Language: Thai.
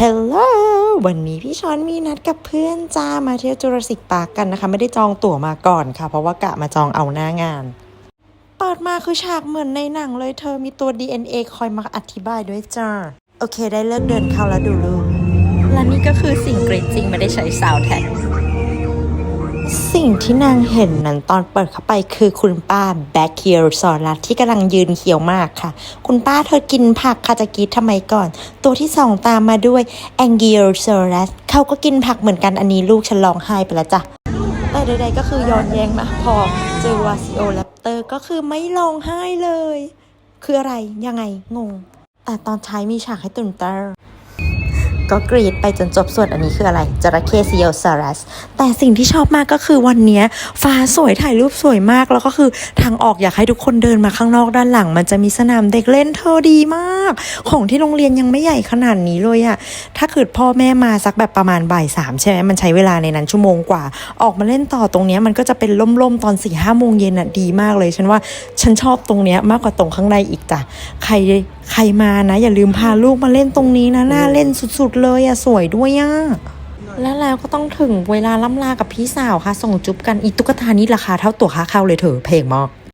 ฮลโหลวันนี้พี่ช้อนมีนัดกับเพื่อนจ้ามาเที่ยวจูราสสิกปาร์กกันนะคะ ไม่ได้จองตั๋วมาก่อนค่ะ เพราะว่ากะมาจองเอาหน้างาน เปิดมาคือฉากเหมือนในหนังเลยเธอมีตัว DNA คอยมาอธิบายด้วยจ้า โอเคได้เลิกเดินเข้าแล้วดูลูกและนี่ก็คือสิ่งกรีดจริงไม่ได้ใช้ซาวแท็ก สิ่งที่นางเห็นนั้นตอนเปิดเข้าไปคือคุณป้าแบ็คเคียร์ซอรัสที่กำลังยืนเขียวมากค่ะ คุณป้าเธอกินผักค่ะจะกรีดทำไมก่อน ตัวที่สองตามมาด้วยแองเกียร์ซอรัสเขาก็กินผักเหมือนกันอันนี้ลูกฉันร้องไห้ไปแล้วจ้ะแต่ใดๆก็คือย้อนแย้งมาพอเจอวาซิโอแรปเตอร์ก็คือไม่ร้องไห้เลย คืออะไรยังไงงงแต่ตอนท้ายมีฉากให้ตื่นเต้น ก็กรีดไปจนจบส่วนอันนี้คืออะไรจระเข้ซีโอซารัส แต่สิ่งที่ชอบมากก็คือวันนี้ฟ้าสวยถ่ายรูปสวยมากแล้วก็คือทางออกอยากให้ทุกคนเดินมาข้างนอกด้านหลัง มันจะมีสนามเด็กเล่นเธอดีมาก ของที่โรงเรียนยังไม่ใหญ่ขนาดนี้เลยอะถ้าเกิดพ่อแม่มาสักแบบประมาณบ่ายสามใช่ไหมมันใช้เวลาในนั้นชั่วโมงกว่า ออกมาเล่นต่อตรงนี้มันก็จะเป็นล่มๆตอนสี่ห้าโมงเย็นอะดีมากเลย ฉันว่าฉันชอบตรงนี้มากกว่าตรงข้างในอีกจ้ะใคร ใครมานะ อย่าลืมพาลูกมาเล่นตรงนี้นะน่าเล่นสุดๆเลยอะสวยด้วยอะและแล้วก็ต้องถึงเวลาล่ำลากับพี่สาวค่ะ ส่งจุ๊บกันอีตุ๊กตานี้ราคาเท่าตั๋วค่าเข้าเลยเถอะเพลงมาก